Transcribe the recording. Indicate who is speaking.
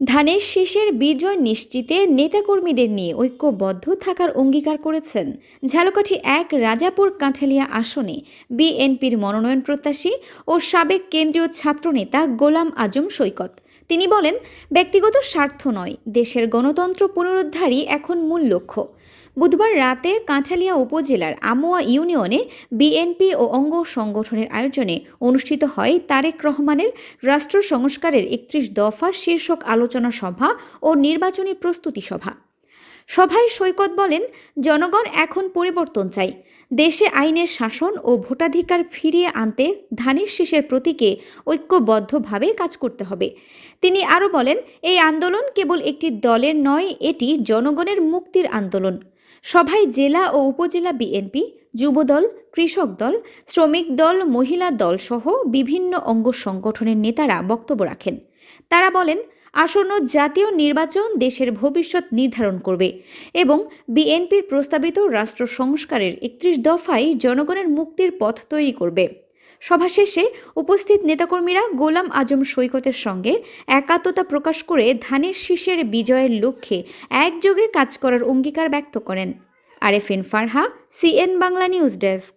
Speaker 1: ধানের শীষের বিজয় নিশ্চিতে নেতাকর্মীদের নিয়ে ঐক্যবদ্ধ থাকার অঙ্গীকার করেছেন। ঝালকাঠি এক, রাজাপুর কাঁঠালিয়া আসনে বিএনপির মনোনয়ন প্রত্যাশী ও সাবেক কেন্দ্রীয় ছাত্রনেতা গোলাম আজম সৈকত। তিনি বলেন, ব্যক্তিগত স্বার্থ নয়, দেশের গণতন্ত্র পুনরুদ্ধারই এখন মূল লক্ষ্য। বুধবার রাতে কাঁঠালিয়া উপজেলার আমোয়া ইউনিয়নে বিএনপি ও অঙ্গ সংগঠনের আয়োজনে অনুষ্ঠিত হয় তারেক রহমানের রাষ্ট্র সংস্কারের একত্রিশ দফার শীর্ষক আলোচনা সভা ও নির্বাচনী প্রস্তুতি সভা। সভায় সৈকত বলেন, জনগণ এখন পরিবর্তন চাই। দেশে আইনের শাসন ও ভোটাধিকার ফিরিয়ে আনতে ধানের শীষের প্রতীকে ঐক্যবদ্ধভাবে কাজ করতে হবে। তিনি আরও বলেন, এই আন্দোলন কেবল একটি দলের নয়, এটি জনগণের মুক্তির আন্দোলন। সভায় জেলা ও উপজেলা বিএনপি, যুবদল, কৃষক দল, শ্রমিক দল, মহিলা দল সহ বিভিন্ন অঙ্গ সংগঠনের নেতারা বক্তব্য রাখেন। তারা বলেন আসন্ন জাতীয় নির্বাচন দেশের ভবিষ্যৎ নির্ধারণ করবে এবং বিএনপির প্রস্তাবিত রাষ্ট্র সংস্কারের একত্রিশ দফায় জনগণের মুক্তির পথ তৈরি করবে। সভা শেষে উপস্থিত নেতাকর্মীরা গোলাম আজম সৈকতের সঙ্গে একাত্মতা প্রকাশ করে ধানের শীষের বিজয়ের লক্ষ্যে একযোগে কাজ করার অঙ্গীকার ব্যক্ত করেন। Arefin Farha, CN Bangla news desk.